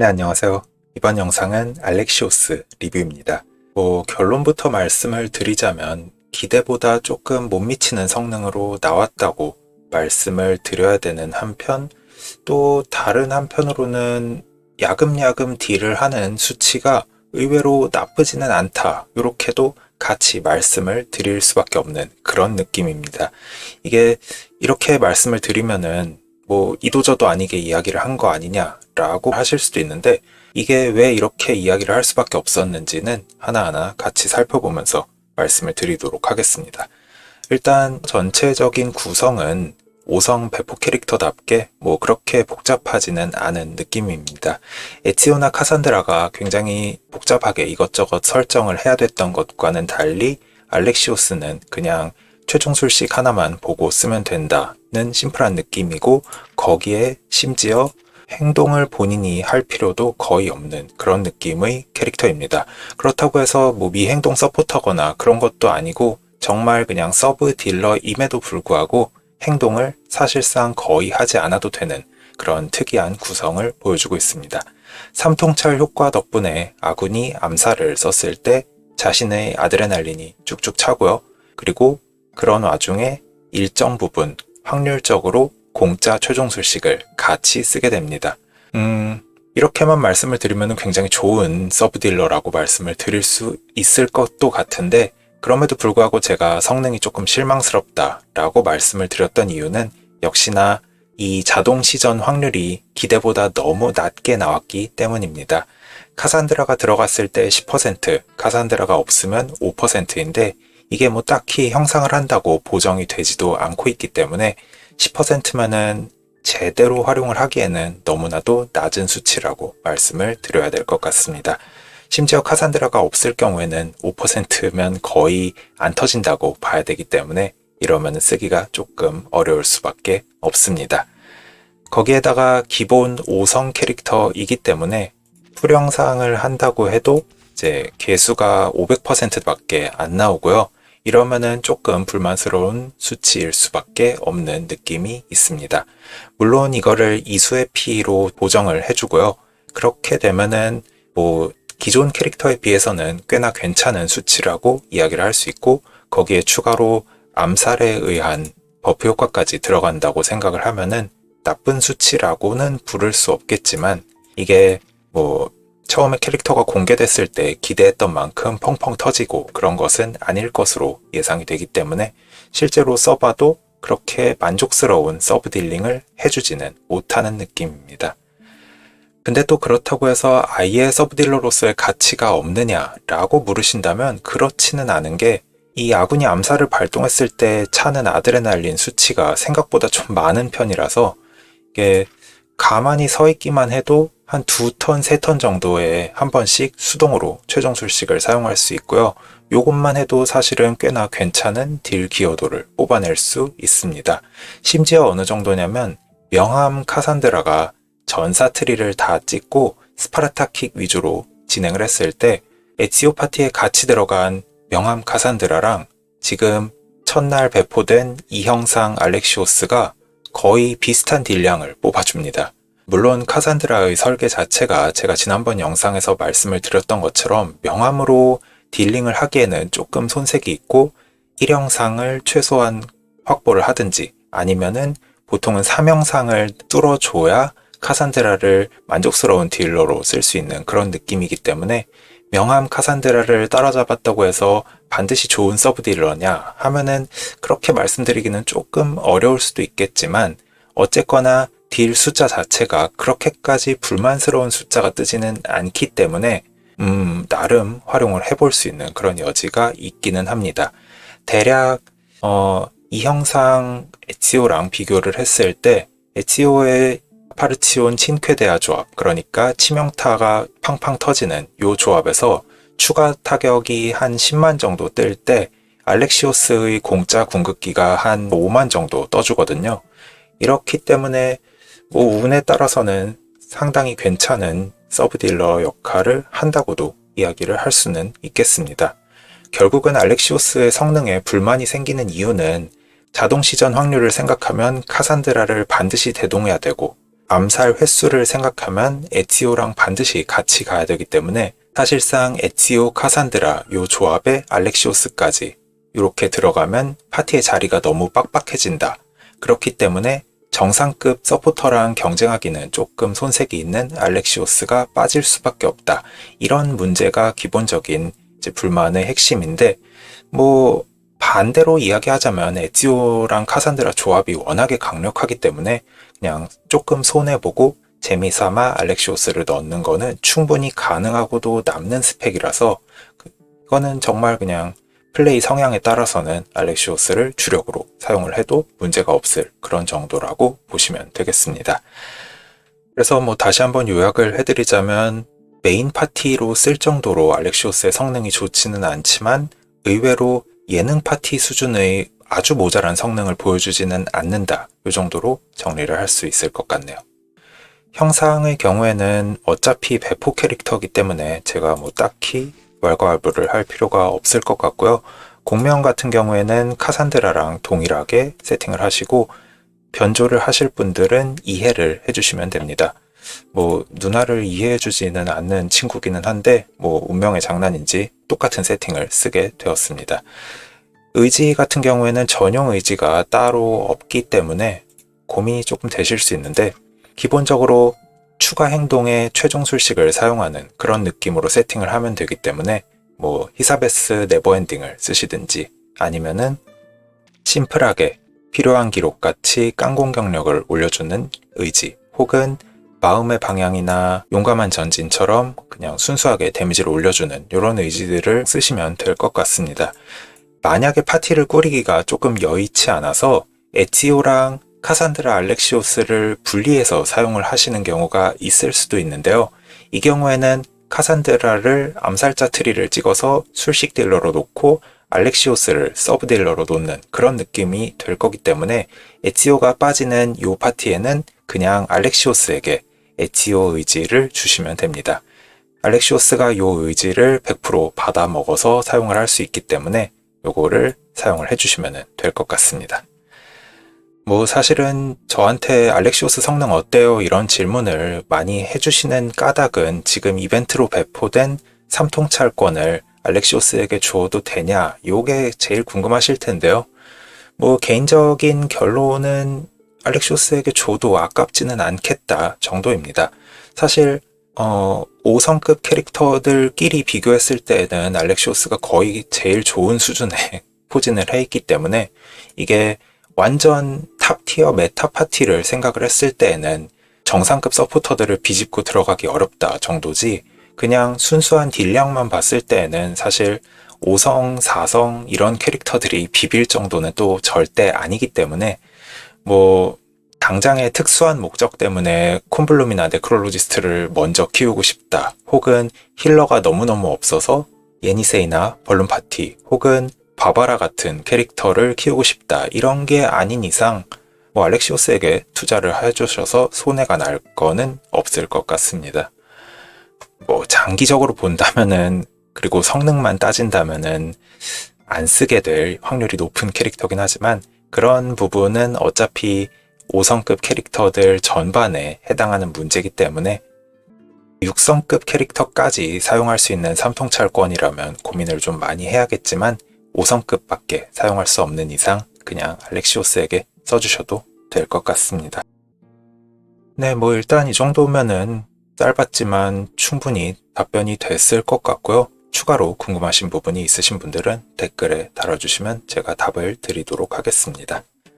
네, 안녕하세요. 이번 영상은 알렉시오스 리뷰입니다. 뭐, 결론부터 말씀을 드리자면, 기대보다 조금 못 미치는 성능으로 나왔다고 말씀을 드려야 되는 한편, 또 다른 한편으로는 야금야금 딜을 하는 수치가 의외로 나쁘지는 않다. 이렇게도 같이 말씀을 드릴 수밖에 없는 그런 느낌입니다. 이게 이렇게 말씀을 드리면은 뭐 이도저도 아니게 이야기를 한 거 아니냐라고 하실 수도 있는데 이게 왜 이렇게 이야기를 할 수밖에 없었는지는 하나하나 같이 살펴보면서 말씀을 드리도록 하겠습니다. 일단 전체적인 구성은 5성 배포 캐릭터답게 뭐 그렇게 복잡하지는 않은 느낌입니다. 에치오나 카산드라가 굉장히 복잡하게 이것저것 설정을 해야 됐던 것과는 달리 알렉시오스는 그냥 최종 술식 하나만 보고 쓰면 된다는 심플한 느낌이고 거기에 심지어 행동을 본인이 할 필요도 거의 없는 그런 느낌의 캐릭터입니다. 그렇다고 해서 뭐 미행동 서포터거나 그런 것도 아니고 정말 그냥 서브 딜러임에도 불구하고 행동을 사실상 거의 하지 않아도 되는 그런 특이한 구성을 보여주고 있습니다. 삼통찰 효과 덕분에 아군이 암살을 썼을 때 자신의 아드레날린이 쭉쭉 차고요. 그리고 그런 와중에 일정 부분 확률적으로 공짜 최종 술식을 같이 쓰게 됩니다. 음, 이렇게만 말씀을 드리면 굉장히 좋은 서브딜러라고 말씀을 드릴 수 있을 것도 같은데 그럼에도 불구하고 제가 성능이 조금 실망스럽다라고 말씀을 드렸던 이유는 역시나 이 자동 시전 확률이 기대보다 너무 낮게 나왔기 때문입니다. 카산드라가 들어갔을 때 10%, 카산드라가 없으면 5%인데 이게 뭐 딱히 형상을 한다고 보정이 되지도 않고 있기 때문에 10%면은 제대로 활용을 하기에는 너무나도 낮은 수치라고 말씀을 드려야 될 것 같습니다. 심지어 카산드라가 없을 경우에는 5%면 거의 안 터진다고 봐야 되기 때문에 이러면 쓰기가 조금 어려울 수밖에 없습니다. 거기에다가 기본 5성 캐릭터이기 때문에 풀영상을 한다고 해도 이제 개수가 500%밖에 안 나오고요. 이러면은 조금 불만스러운 수치일 수밖에 없는 느낌이 있습니다. 물론 이거를 이수의 피로 보정을 해주고요. 그렇게 되면은 뭐 기존 캐릭터에 비해서는 꽤나 괜찮은 수치라고 이야기를 할 수 있고 거기에 추가로 암살에 의한 버프 효과까지 들어간다고 생각을 하면은 나쁜 수치라고는 부를 수 없겠지만 이게 뭐 처음에 캐릭터가 공개됐을 때 기대했던 만큼 펑펑 터지고 그런 것은 아닐 것으로 예상이 되기 때문에 실제로 써봐도 그렇게 만족스러운 서브 딜링을 해주지는 못하는 느낌입니다. 근데 또 그렇다고 해서 아예 서브 딜러로서의 가치가 없느냐라고 물으신다면 그렇지는 않은 게 이 아군이 암살을 발동했을 때 차는 아드레날린 수치가 생각보다 좀 많은 편이라서 이게 가만히 서 있기만 해도 한 두 턴, 세 턴 정도에 한 번씩 수동으로 최종 술식을 사용할 수 있고요. 요것만 해도 사실은 꽤나 괜찮은 딜 기여도를 뽑아낼 수 있습니다. 심지어 어느 정도냐면 명함 카산드라가 전사 트리를 다 찍고 스파르타킥 위주로 진행을 했을 때 에치오 파티에 같이 들어간 명함 카산드라랑 지금 첫날 배포된 이형상 알렉시오스가 거의 비슷한 딜량을 뽑아줍니다. 물론 카산드라의 설계 자체가 제가 지난번 영상에서 말씀을 드렸던 것처럼 명함으로 딜링을 하기에는 조금 손색이 있고 1형상을 최소한 확보를 하든지 아니면은 보통은 3형상을 뚫어줘야 카산드라를 만족스러운 딜러로 쓸 수 있는 그런 느낌이기 때문에 명함 카산드라를 따라잡았다고 해서 반드시 좋은 서브 딜러냐 하면은 그렇게 말씀드리기는 조금 어려울 수도 있겠지만 어쨌거나 딜 숫자 자체가 그렇게까지 불만스러운 숫자가 뜨지는 않기 때문에 음, 나름 활용을 해볼 수 있는 그런 여지가 있기는 합니다. 대략, 어, 이 형상 에치오랑 비교를 했을 때, 에치오의 파르치온 친쾌대아 조합, 그러니까 치명타가 팡팡 터지는 요 조합에서 추가 타격이 한 10만 정도 뜰 때, 알렉시오스의 공짜 궁극기가 한 5만 정도 떠주거든요. 이렇기 때문에 뭐 운에 따라서는 상당히 괜찮은 서브딜러 역할을 한다고도 이야기를 할 수는 있겠습니다. 결국은 알렉시오스의 성능에 불만이 생기는 이유는 자동 시전 확률을 생각하면 카산드라를 반드시 대동해야 되고 암살 횟수를 생각하면 에티오랑 반드시 같이 가야 되기 때문에 사실상 에티오 카산드라 요 조합에 알렉시오스까지 이렇게 들어가면 파티의 자리가 너무 빡빡해진다. 그렇기 때문에 정상급 서포터랑 경쟁하기는 조금 손색이 있는 알렉시오스가 빠질 수밖에 없다. 이런 문제가 기본적인 불만의 핵심인데 뭐 반대로 이야기하자면 에티오랑 카산드라 조합이 워낙에 강력하기 때문에 그냥 조금 손해보고 재미삼아 알렉시오스를 넣는 거는 충분히 가능하고도 남는 스펙이라서 그- 그거는 정말 그냥 플레이 성향에 따라서는 알렉시오스를 주력으로 사용을 해도 문제가 없을 그런 정도라고 보시면 되겠습니다. 그래서 뭐 다시 한번 요약을 해드리자면 메인 파티로 쓸 정도로 알렉시오스의 성능이 좋지는 않지만 의외로 예능 파티 수준의 아주 모자란 성능을 보여주지는 않는다. 이 정도로 정리를 할 수 있을 것 같네요. 형상의 경우에는 어차피 배포 캐릭터이기 때문에 제가 뭐 딱히 왈가왈부를 할 필요가 없을 것 같고요. 공명 같은 경우에는 카산드라랑 동일하게 세팅을 하시고 변조를 하실 분들은 이해를 해주시면 됩니다. 뭐 누나를 이해해주지는 않는 친구기는 한데 뭐 운명의 장난인지 똑같은 세팅을 쓰게 되었습니다. 의지 같은 경우에는 전용 의지가 따로 없기 때문에 고민이 조금 되실 수 있는데 기본적으로 추가 행동의 최종 술식을 사용하는 그런 느낌으로 세팅을 하면 되기 때문에 뭐 히사베스 네버엔딩을 쓰시든지 아니면은 심플하게 필요한 기록 같이 깡공 경력을 올려주는 의지 혹은 마음의 방향이나 용감한 전진처럼 그냥 순수하게 데미지를 올려주는 이런 의지들을 쓰시면 될 것 같습니다. 만약에 파티를 꾸리기가 조금 여의치 않아서 에티오랑 카산드라 알렉시오스를 분리해서 사용을 하시는 경우가 있을 수도 있는데요. 이 경우에는 카산드라를 암살자 트리를 찍어서 술식 딜러로 놓고 알렉시오스를 서브 딜러로 놓는 그런 느낌이 될 거기 때문에 에티오가 빠지는 이 파티에는 그냥 알렉시오스에게 에티오 의지를 주시면 됩니다. 알렉시오스가 이 의지를 100% 받아 먹어서 사용을 할 수 있기 때문에 요거를 사용을 해주시면 될 것 같습니다. 뭐 사실은 저한테 알렉시오스 성능 어때요? 이런 질문을 많이 해주시는 까닭은 지금 이벤트로 배포된 삼통찰권을 알렉시오스에게 주어도 되냐? 요게 제일 궁금하실 텐데요. 뭐 개인적인 결론은 알렉시오스에게 줘도 아깝지는 않겠다 정도입니다. 사실 어, 5성급 캐릭터들끼리 비교했을 때는 알렉시오스가 거의 제일 좋은 수준의 포진을 해 있기 때문에 이게 완전 탑티어 메타 파티를 생각을 했을 때에는 정상급 서포터들을 비집고 들어가기 어렵다 정도지 그냥 순수한 딜량만 봤을 때에는 사실 5성, 4성 이런 캐릭터들이 비빌 정도는 또 절대 아니기 때문에 뭐 당장의 특수한 목적 때문에 콤블룸이나 네크롤로지스트를 먼저 키우고 싶다. 혹은 힐러가 너무너무 없어서 예니세이나 벌룬파티 혹은 바바라 같은 캐릭터를 키우고 싶다. 이런 게 아닌 이상 뭐 알렉시오스에게 투자를 해주셔서 손해가 날 거는 없을 것 같습니다. 뭐 장기적으로 본다면은 그리고 성능만 따진다면은 안 쓰게 될 확률이 높은 캐릭터긴 하지만 그런 부분은 어차피 5성급 캐릭터들 전반에 해당하는 문제이기 때문에 6성급 캐릭터까지 사용할 수 있는 삼통찰권이라면 고민을 좀 많이 해야겠지만 5성급밖에 사용할 수 없는 이상 그냥 알렉시오스에게 써주셔도 될 것 같습니다. 네, 뭐 일단 이 정도면은 짧았지만 충분히 답변이 됐을 것 같고요. 추가로 궁금하신 부분이 있으신 분들은 댓글에 달아주시면 제가 답을 드리도록 하겠습니다.